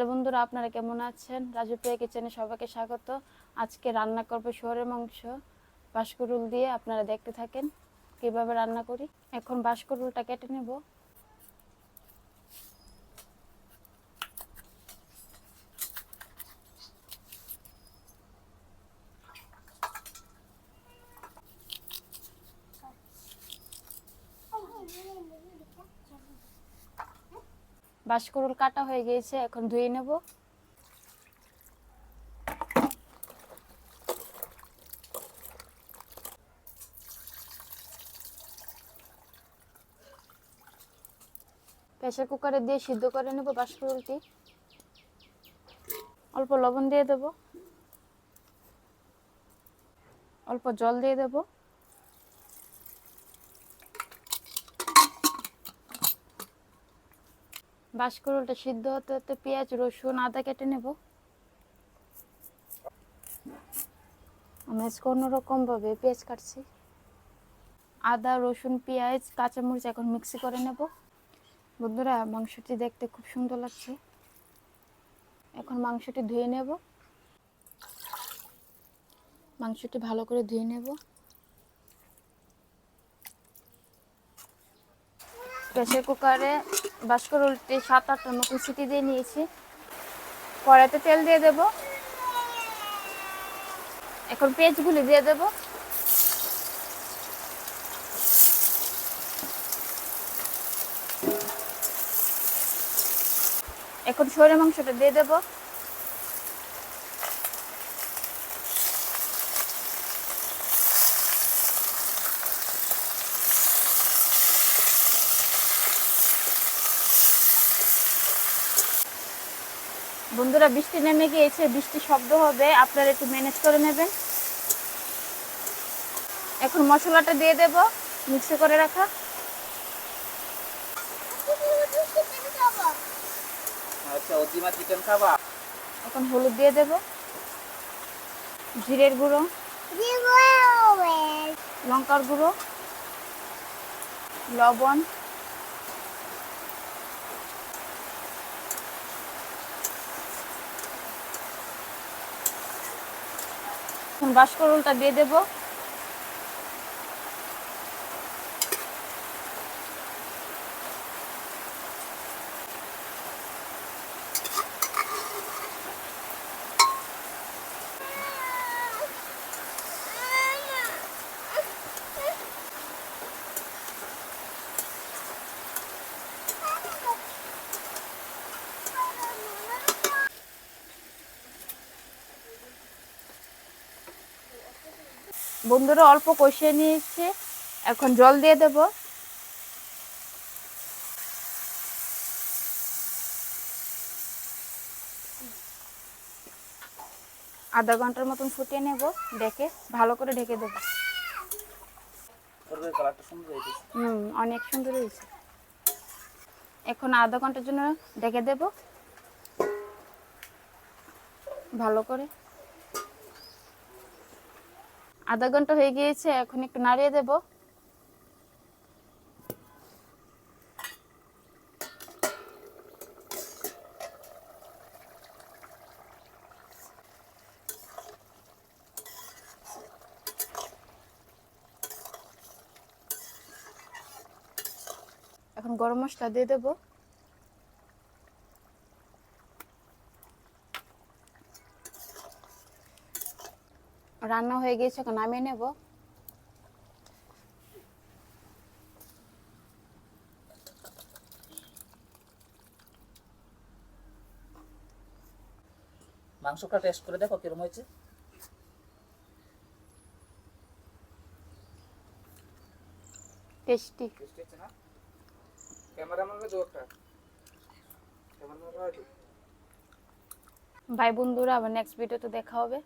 Hello বন্ধুরা, আপনারা কেমন আছেন? রাজু প্রিয়া কিচেনে সবাইকে স্বাগত। আজকে রান্না করব শহরের মাংস। বাসকরুল দিয়ে আপনারা দেখতে থাকেন কীভাবে রান্না করি। এখন বাসকরুলটা কেটে নেব। বাসকরুল কাটা হয়ে গিয়েছে, এখন ধুয়ে নেব। প্রেসার কুকারে দিয়ে সিদ্ধ করে নেব বাসকরুলটি অল্প লবণ দিয়ে দেব। অল্প জল দিয়ে দেব। বাসকরুলটা সিদ্ধ হতে হতে পেঁয়াজ, রসুন, আদা কেটে নেব। আমি আজকে অন্যরকম ভাবে পেঁয়াজ কাটছি। আদা, রসুন, পেঁয়াজ, কাঁচামরিচ এখন মিক্সি করে নেব। বন্ধুরা, মাংসটি দেখতে খুব সুন্দর লাগছে। এখন মাংসটি ধুয়ে নেব। মাংসটি ভালো করে ধুয়ে নেব। প্রেসার কুকারে বাসকরুলটি সাত আটটার মতন সিটি দিয়ে নিয়েছি। কড়াইতে তেল দিয়ে দেব। এখন পেঁয়াজগুলি দিয়ে দেব। এখন সরে মাংসটা দিয়ে দেব। বন্ধুরা বৃষ্টি নেমে গিয়েছে বৃষ্টি শব্দ হবে আপনারা একটু ম্যানেজ করে নেবেন। এখন মশলাটা দিয়ে দেব মিক্সি করে রাখা। আচ্ছা এখন হলুদ দিয়ে দেব। জিরের গুঁড়ো। লঙ্কার গুঁড়ো। লবণ। এখন বাসকরুলটা দিয়ে দেব। বন্ধুরা অল্প কষিয়ে নিয়েছি। এখন জল দিয়ে দেব। আধা ঘণ্টার মতন ফুটিয়ে নেব। ডেকে ভালো করে ঢেকে দেব। হুম অনেক সুন্দর হয়েছে। এখন আধা ঘণ্টার জন্য ডেকে দেব। ভালো করে আধা ঘণ্টা হয়ে গিয়েছে এখন একটু নাড়িয়ে দেব। এখন গরম মশলা দিয়ে দেব। রান্না হয়ে গিয়েছে এখন নামিয়ে নেব। মাংসটা টেস্ট করে দেখো কিরম হয়েছে। টেস্টি ভাই বন্ধুরা আবার নেক্সট ভিডিওতে দেখা হবে।